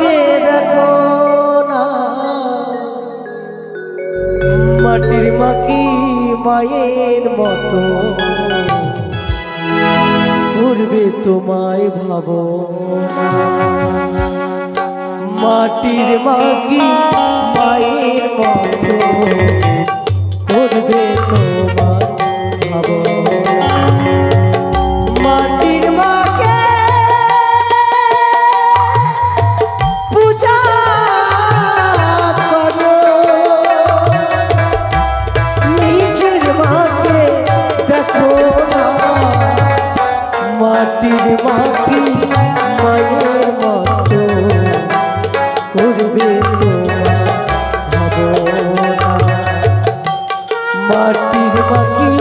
মাকে দেখো না। মাটির মাকি মায়ের মতো। ঘুরবে তোমায় ভাবো। মাটির মাকি মায়ের মতো। মাটির মাটি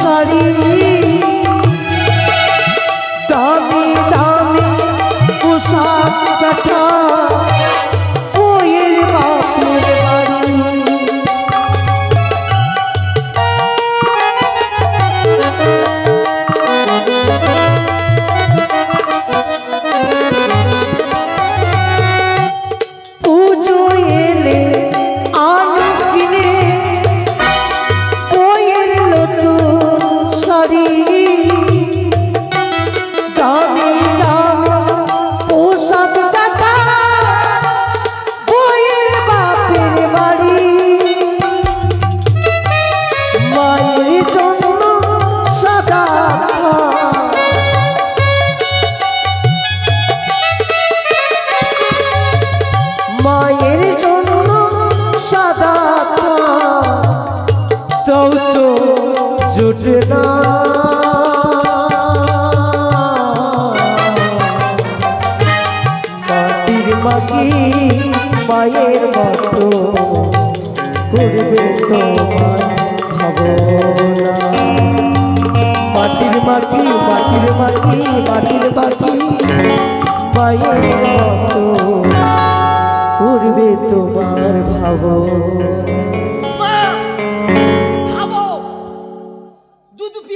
শাড়ি দামি দামি পোশাক কাটা বইয়ের বাপের বাড়ি। পুজো মাটির পায়ের মতো। করবে তোমার ভাবনা। মাটির মাটি মাটির মাটি মাটির মাটি মায়ের মতো। করবে তোমার ভাবনা।